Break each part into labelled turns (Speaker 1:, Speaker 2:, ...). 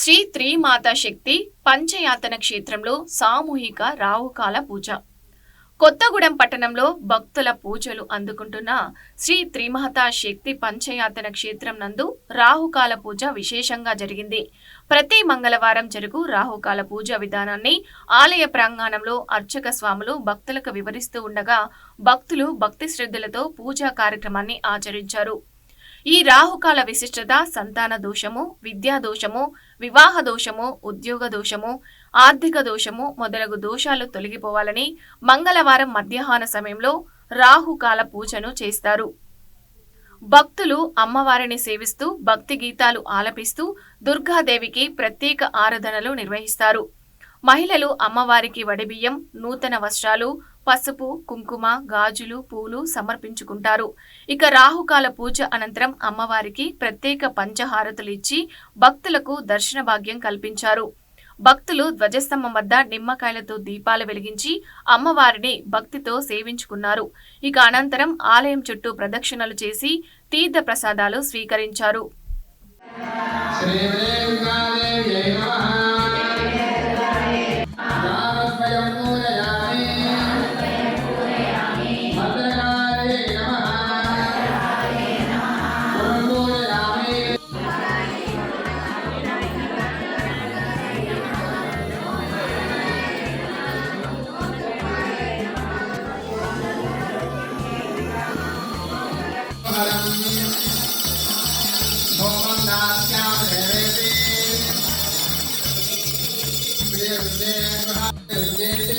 Speaker 1: శ్రీ త్రిమాతా శక్తి పంచయాతన క్షేత్రంలో సామూహిక రాహుకాల పూజ. కొత్తగూడెం పట్టణంలో భక్తుల పూజలు అందుకుంటున్న శ్రీ త్రిమాతా శక్తి పంచయాతన క్షేత్రం నందు రాహుకాల పూజ విశేషంగా జరిగింది. ప్రతి మంగళవారం జరుగు రాహుకాల పూజ విధానాన్ని ఆలయ ప్రాంగణంలో అర్చక స్వాములు భక్తులకు వివరిస్తూ ఉండగా భక్తులు భక్తి శ్రద్ధలతో పూజా కార్యక్రమాన్ని ఆచరించారు. ఈ రాహుకాల విశిష్టత సంతాన దోషము విద్యా దోషము వివాహ దోషము ఉద్యోగ దోషము ఆర్థిక దోషము మొదలగు దోషాలు తొలగిపోవాలని మంగళవారం మధ్యాహ్న సమయంలో రాహుకాల పూజను చేస్తారు. భక్తులు అమ్మవారిని సేవిస్తూ భక్తి గీతాలు ఆలపిస్తూ దుర్గాదేవికి ప్రత్యేక ఆరాధనలు నిర్వహిస్తారు. మహిళలు అమ్మవారికి వడిబియ్యం నూతన వస్త్రాలు పసుపు కుంకుమ గాజులు పూలు సమర్పించుకుంటారు. ఇక రాహుకాల పూజ అనంతరం అమ్మవారికి ప్రత్యేక పంచహారతులు ఇచ్చి భక్తులకు దర్శన భాగ్యం కల్పించారు. భక్తులు ధ్వజస్తంభం వద్ద నిమ్మకాయలతో దీపాలు వెలిగించి అమ్మవారిని భక్తితో సేవించుకున్నారు. ఇక అనంతరం ఆలయం చుట్టూ ప్రదక్షిణలు చేసి తీర్థ ప్రసాదాలు స్వీకరించారు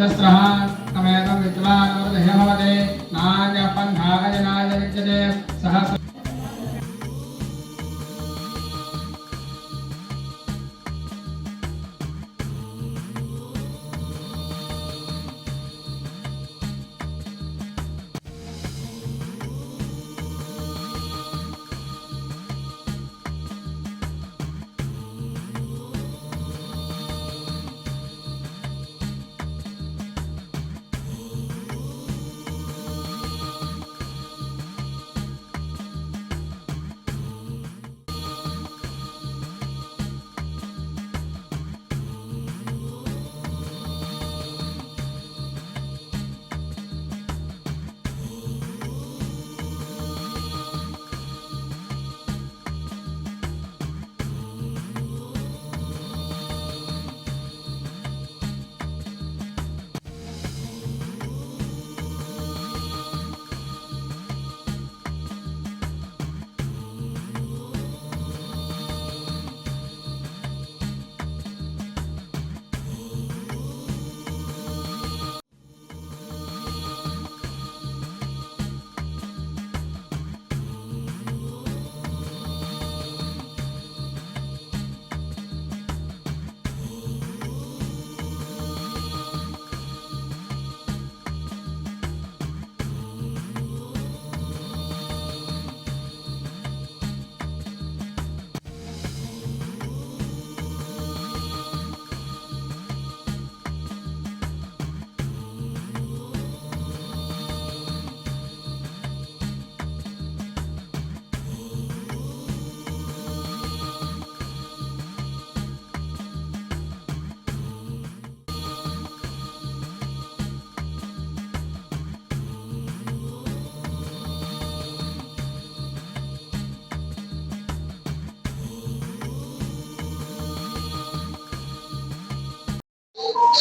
Speaker 2: सहस्रः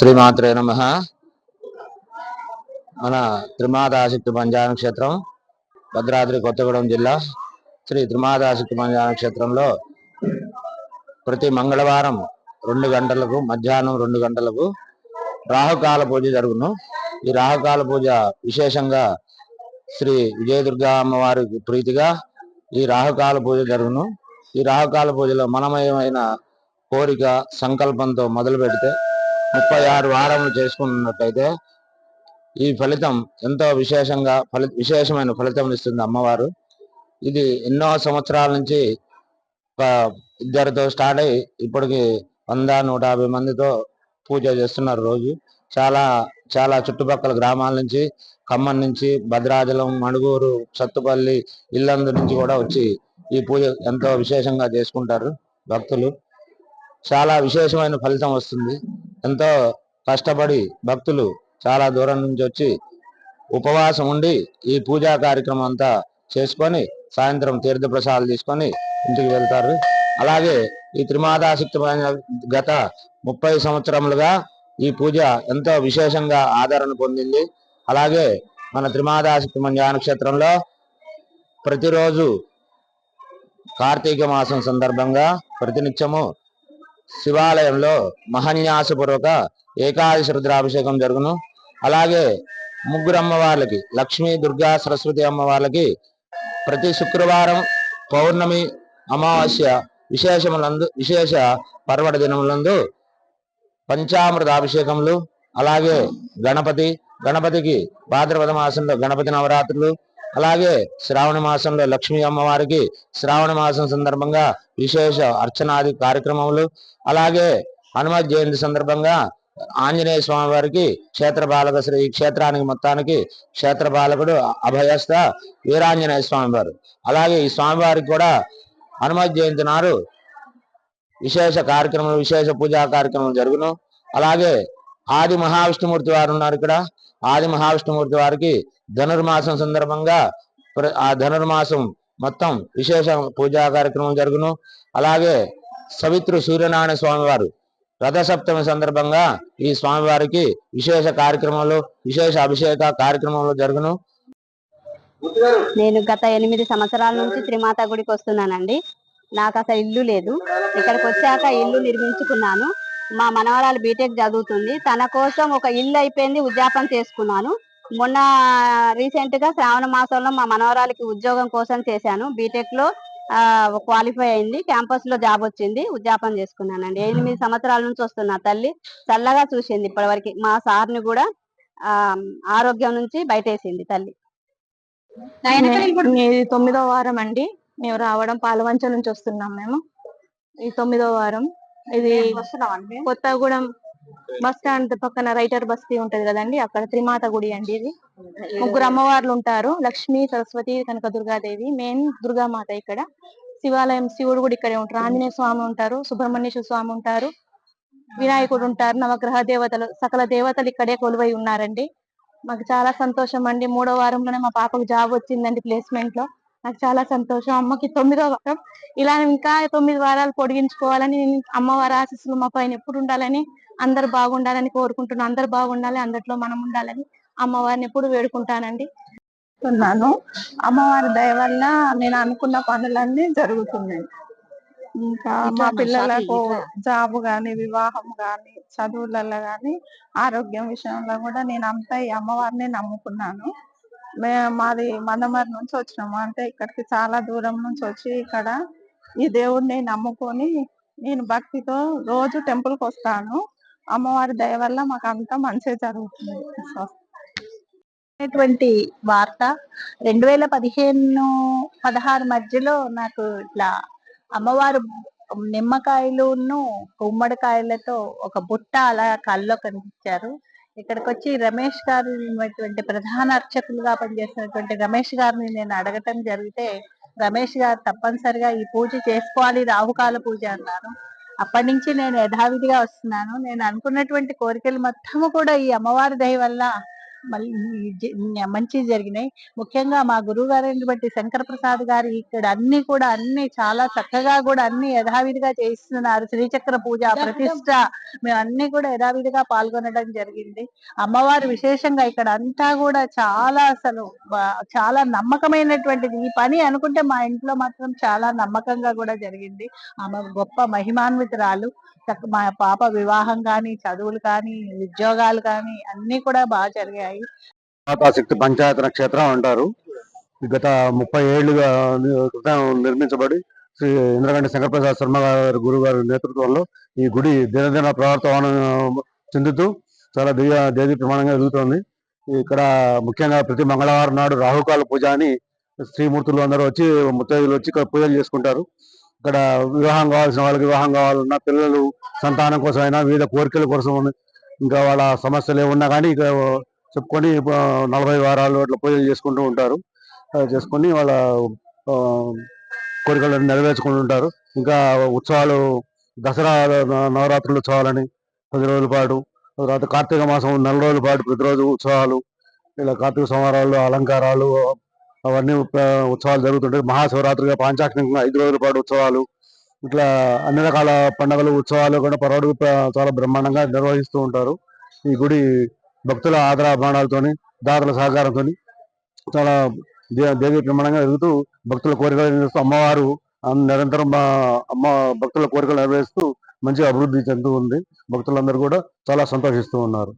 Speaker 3: శ్రీమాత్రే నమ. మన త్రిమాదాశక్తి పంచాయన క్షేత్రం భద్రాద్రి కొత్తగూడెం జిల్లా శ్రీ త్రిమాదాశక్తి పంచాయన క్షేత్రంలో ప్రతి మంగళవారం రెండు గంటలకు మధ్యాహ్నం రెండు గంటలకు రాహుకాల పూజ జరుగును. ఈ రాహుకాల పూజ విశేషంగా శ్రీ విజయదుర్గా అమ్మవారి ప్రీతిగా ఈ రాహుకాల పూజ జరుగును. ఈ రాహుకాల పూజలో మనమయమైన కోరిక సంకల్పంతో మొదలు పెడితే ముప్పై ఆరు వారములు చేసుకున్నట్టయితే ఈ ఫలితం ఎంతో విశేషంగా ఫలి విశేషమైన ఫలితం ఇస్తుంది అమ్మవారు. ఇది ఎన్నో సంవత్సరాల నుంచి ఇద్దరితో స్టార్ట్ అయ్యి ఇప్పటికి వంద నూట యాభై మందితో పూజ చేస్తున్నారు రోజు. చాలా చాలా చుట్టుపక్కల గ్రామాల నుంచి ఖమ్మం నుంచి భద్రాచలం మణుగూరు సత్తుపల్లి ఇల్లందు నుంచి కూడా వచ్చి ఈ పూజ ఎంతో విశేషంగా చేసుకుంటారు భక్తులు. చాలా విశేషమైన ఫలితం వస్తుంది. ఎంతో కష్టపడి భక్తులు చాలా దూరం నుంచి వచ్చి ఉపవాసం ఉండి ఈ పూజా కార్యక్రమం అంతా చేసుకొని సాయంత్రం తీర్థ ప్రసాదాలు తీసుకొని ఇంటికి వెళ్తారు. అలాగే ఈ త్రిమాదాశక్తి గత ముప్పై సంవత్సరములుగా ఈ పూజ ఎంతో విశేషంగా ఆదరణ పొందింది. అలాగే మన త్రిమాదాశక్తి మంజా ప్రతిరోజు కార్తీక మాసం సందర్భంగా ప్రతినిత్యము శివాలయంలో మహన్యాసపూర్వక ఏకాదశి రుద్రాభిషేకం జరుగును. అలాగే ముగ్గురు అమ్మవార్లకి లక్ష్మీ దుర్గా సరస్వతి అమ్మవార్లకి ప్రతి శుక్రవారం పౌర్ణమి అమావాస్య విశేషములందు విశేష పర్వట దినములందు పంచామృత అభిషేకములు అలాగే గణపతి గణపతికి భాద్రపద మాసంలో గణపతి నవరాత్రులు అలాగే శ్రావణ మాసంలో లక్ష్మీ అమ్మవారికి శ్రావణ మాసం సందర్భంగా విశేష అర్చనాది కార్యక్రమములు అలాగే హనుమత్ జయంతి సందర్భంగా ఆంజనేయ స్వామి వారికి క్షేత్ర బాలక శ్రీ ఈ క్షేత్రానికి మొత్తానికి క్షేత్ర బాలకుడు అభయస్థ వీరాంజనేయ స్వామి వారు. అలాగే ఈ స్వామివారికి కూడా హనుమత్ జయంతి నాడు విశేష కార్యక్రమం విశేష పూజా కార్యక్రమం జరుగును. అలాగే ఆది మహావిష్ణుమూర్తి వారు ఉన్నారు ఇక్కడ. ఆది మహావిష్ణుమూర్తి వారికి ధనుర్మాసం సందర్భంగా ఆ ధనుర్మాసం మొత్తం విశేష పూజా కార్యక్రమం జరుగును. అలాగే సవిత్రు సూర్యనారాయణ స్వామి వారు రథసప్తమి సందర్భంగా ఈ స్వామివారికి విశేష కార్యక్రమాలు విశేష అభిషేక కార్యక్రమంలో జరుగును.
Speaker 4: నేను గత ఎనిమిది సంవత్సరాల నుంచి త్రిమాత గుడికి వస్తున్నానండి. నాకు అసలు ఇల్లు లేదు. ఇక్కడికి వచ్చాక ఇల్లు నిర్మించుకున్నాను. మా మనవరాలు బీటెక్ చదువుతుంది. తన కోసం ఒక ఇల్లు అయిపోయింది ఉద్యాపన చేసుకున్నాను. మొన్న రీసెంట్గా శ్రావణ మాసంలో మా మనవరాలకి ఉద్యోగం కోసం చేశాను. బీటెక్లో క్వాలిఫై అయింది. క్యాంపస్లో జాబ్ వచ్చింది ఉద్యాపన చేసుకున్నానండి. ఎనిమిది సంవత్సరాల నుంచి వస్తున్నా తల్లి. చల్లగా చూసింది ఇప్పటివరకు. మా సార్ని కూడా ఆ ఆరోగ్యం నుంచి బయటేసింది తల్లి.
Speaker 5: తొమ్మిదో వారం అండి. మేము రావడం పాలవంచ నుంచి వస్తున్నాం మేము. ఈ తొమ్మిదో వారం. ఇది కొత్తగూడెం బస్ స్టాండ్ పక్కన రైటర్ బస్తీ ఉంటది కదండి అక్కడ త్రిమాత గుడి అండి ఇది. ముగ్గురు అమ్మవార్లు ఉంటారు లక్ష్మి సరస్వతి కనక దుర్గాదేవి మెయిన్ దుర్గామాత ఇక్కడ. శివాలయం శివుడు కూడా ఇక్కడే ఉంటారు ఆంజనేయ స్వామి ఉంటారు సుబ్రహ్మణ్యేశ్వర స్వామి ఉంటారు వినాయకుడు ఉంటారు నవగ్రహ దేవతలు సకల దేవతలు ఇక్కడే కొలువై ఉన్నారండి. మాకు చాలా సంతోషం అండి మూడో వారంలోనే మా పాపకు జాబ్ వచ్చిందండి ప్లేస్మెంట్లో. నాకు చాలా సంతోషం. అమ్మకి తొమ్మిదో వారం. ఇలా ఇంకా తొమ్మిది వారాలు పొడిగించుకోవాలని అమ్మవారి ఆశీస్సులు మా పైన ఎప్పుడు ఉండాలని అందరు బాగుండాలని కోరుకుంటున్నాను. అందరు బాగుండాలి అందరిలో మనం ఉండాలని అమ్మవారిని ఎప్పుడు వేడుకుంటానండి.
Speaker 6: ఉన్నాను అమ్మవారి దయ వల్ల నేను అనుకున్న పనులన్నీ జరుగుతున్నాయి. ఇంకా మా పిల్లలకు జాబ్ గాని వివాహం గాని చదువులలో గాని ఆరోగ్యం విషయంలో కూడా నేను అంతా ఈ అమ్మవారిని నమ్ముకున్నాను. మేము మాది మందమరి నుంచి వచ్చినాము. అంటే ఇక్కడికి చాలా దూరం నుంచి వచ్చి ఇక్కడ ఈ దేవుడిని నమ్ముకొని నేను భక్తితో రోజు టెంపుల్కి వస్తాను. అమ్మవారి దయ వల్ల మాకు అంతా మంచిగా జరుగుతుంది.
Speaker 4: వార్త రెండు వేల పదిహేను పదహారు మధ్యలో నాకు ఇట్లా అమ్మవారు నిమ్మకాయలును గుమ్మడికాయలతో ఒక బుట్ట అలా కళ్ళలో కనిపించారు. ఇక్కడికి వచ్చి రమేష్ గారు ప్రధాన అర్చకులుగా పనిచేస్తున్నటువంటి రమేష్ గారిని నేను అడగటం జరిగితే రమేష్ గారు తప్పనిసరిగా ఈ పూజ చేసుకోవాలి రాహుకాల పూజ అన్నారు. అప్పటి నుంచి నేను యథావిధిగా వస్తున్నాను. నేను అనుకున్నటువంటి కోరికలు మొత్తము కూడా ఈ అమ్మవారి దయ వల్ల
Speaker 7: మళ్ళీ మంచి జరిగినాయి. ముఖ్యంగా మా గురువు గారిని బట్టి శంకర ప్రసాద్ గారు ఇక్కడ అన్ని కూడా అన్ని చాలా చక్కగా కూడా అన్ని యథావిధిగా చేయిస్తున్నారు. శ్రీచక్ర పూజ ప్రతిష్ట మేము అన్ని కూడా యథావిధిగా పాల్గొనడం జరిగింది. అమ్మవారు విశేషంగా ఇక్కడ అంతా కూడా చాలా అసలు చాలా నమ్మకమైనటువంటిది. ఈ పని అనుకుంటే మా ఇంట్లో మాత్రం చాలా నమ్మకంగా కూడా జరిగింది. ఆమె గొప్ప మహిమాన్వితురాలు. మా పాప వివాహం కానీ చదువులు కానీ ఉద్యోగాలు కానీ అన్ని కూడా బాగా జరిగాయి.
Speaker 8: మాతాశక్తి పంచాయతన క్షేత్రం అంటారు. గత ముప్పై ఏళ్ళుగా క్రితం నిర్మించబడి శ్రీ ఇంద్రగంటి శంకరప్రసాద్ శర్మ గారి గురువు గారి నేతృత్వంలో ఈ గుడి దినదిన ప్రవర్తన చెందుతూ చాలా దివ్య దేవీ ప్రమాణంగా ఎదుగుతోంది. ఇక్కడ ముఖ్యంగా ప్రతి మంగళవారం నాడు రాహుకాల పూజ అని స్త్రీమూర్తులు అందరూ వచ్చి ముత్తైదులు వచ్చి ఇక్కడ పూజలు చేసుకుంటారు. ఇక్కడ వివాహం కావాల్సిన వాళ్ళకి వివాహం కావాలన్నా పిల్లలు సంతానం కోసమైనా వివిధ కోరికల కోసం ఇంకా వాళ్ళ సమస్యలు ఏమున్నా కానీ ఇక్కడ చెప్పుకొని నలభై వారాలు అట్లా పూజలు చేసుకుంటూ ఉంటారు. చేసుకొని వాళ్ళ కోరికలను నెరవేర్చుకుంటూ ఉంటారు. ఇంకా ఉత్సవాలు దసరా నవరాత్రుల నవరాత్రులు ఉత్సవాలని పది రోజుల పాటు తర్వాత కార్తీక మాసం నెల రోజుల పాటు ప్రతిరోజు ఉత్సవాలు ఇలా కార్తీక సంహారాలు అలంకారాలు అవన్నీ ఉత్సవాలు జరుగుతుంటాయి. మహాశివరాత్రిగా పాంచాక్షికంగా ఐదు రోజుల పాటు ఉత్సవాలు ఇట్లా అన్ని రకాల పండుగలు ఉత్సవాలు కూడా పర్వాడు చాలా బ్రహ్మాండంగా నిర్వహిస్తూ ఉంటారు. ఈ గుడి భక్తుల ఆదరాభిమానాలతోని దాతల సహకారంతో చాలా దే- దేవీ ప్రమాణంగా ఎదుగుతూ భక్తుల కోరికలు నెరవేరుస్తూ అమ్మవారు నిరంతరం అమ్మ భక్తుల కోరికలు నెరవేరుస్తూ మంచిగా అభివృద్ధి చెందుతూ ఉంది భక్తులందరూ కూడా చాలా సంతోషిస్తూ ఉన్నారు.